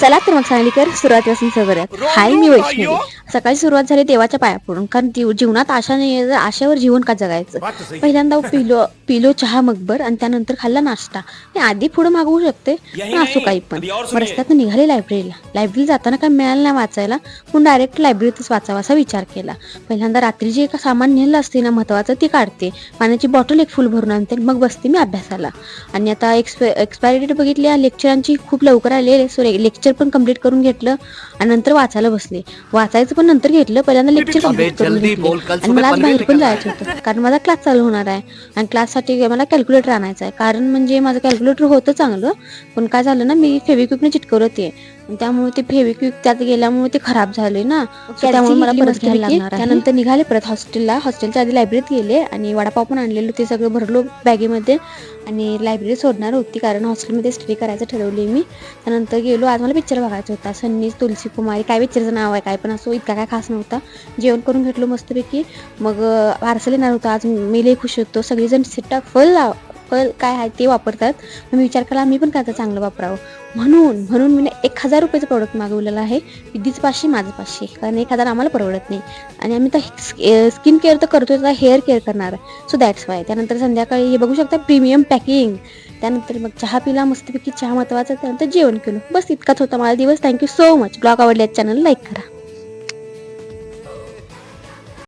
चला तर मग सांगली कर सुरुवातीपासून करूयात हाय मी वैष्णवी. सकाळी सुरुवात झाली देवाच्या पाया पडून कारण जीव- जीवनात आशा नाही तर आशावर जीवन का जगायचं? पहिल्यांदा पिलो पिलो चहा मगबर आणि त्यानंतर खाल्ला नाश्ता. मी आधी पुढे मागवू शकते पण असो काही पण. मग रस्त्यात निघाले लायब्ररीला लायब्ररीला जाताना काय मिळालं नाही वाचायला पण डायरेक्ट लायब्ररीतच वाचावा असा विचार केला. पहिल्यांदा रात्री जे का सामान नेलं असते ना महत्वाचं ते काढते. पाण्याची बॉटल एक फुल भरून आणते आणि मग बसते मी अभ्यासाला. आणि आता एक्सपे एक्सपायरी डेट बघितली लेक्चरांची खूप लवकर आलेले सो लेक्चर पण कंप्लीट करून घेतलं आणि नंतर वाचायला बसले. वाचायचं पण नंतर घेतलं पहिल्यांदा लेक्चर कंप्लीट करून घेतले. आणि मला आज बाहेर पण जायचं होतं कारण माझा क्लास चालू होणार आहे आणि क्लाससाठी मला कॅल्क्युलेटर आणायचं आहे. कारण म्हणजे माझं कॅल्क्युलेटर होतं चांगलं पण काय झालं ना मी फेविक्विकने चिटकवलं ते. आणि त्यामुळे ते फेविक्विक त्यात गेल्यामुळे ते खराब झाले ना. त्यामुळे मला परत घ्यायला लागणार आहे. त्यानंतर निघाले परत हॉस्टेलला हॉस्टेलच्या आधी लायब्ररीत गेले आणि वडापाव पण आणलेलो ते सगळं भरलो बॅगेमध्ये. आणि लायब्ररी सोडणार होती कारण हॉस्टेलमध्ये स्टडी करायचं ठरवले मी. त्यानंतर गेलो. आज मला पिक्चर बघायचा होता. सन्नी तुलसी कुमारी काय पिक्चरचं नाव आहे काय पण असो इतका काय खास नव्हता. जेवण करून घेतलो मस्तपैकी. मग पार्सल येणार होतं. आज मी लई खुश होतो. सगळेजण सिट्टा फल लाव फल काय आहे ते वापरतात मग मी विचार केला मी पण काय तर चांगलं वापरावं. म्हणून म्हणून मी एक हजार रुपयाचं प्रोडक्ट मागवलेलं आहे. विधीच पाचशे माझं पाचशे कारण एक हजार आम्हाला परवडत नाही. आणि आम्ही तर स्किन केअर तर करतोय तर हेअर केअर करणार आहे. सो दॅट्स वाय त्यानंतर संध्याकाळी हे बघू शकता प्रीमियम पॅकिंग त्यानंतर मग चहा पिला मस्तपैकी चहा महत्त्वाचा त्यानंतर जेवण केलं. बस इतकाच होता माझा दिवस. Thank you so much blog आवडल्यास चॅनल लाईक करा.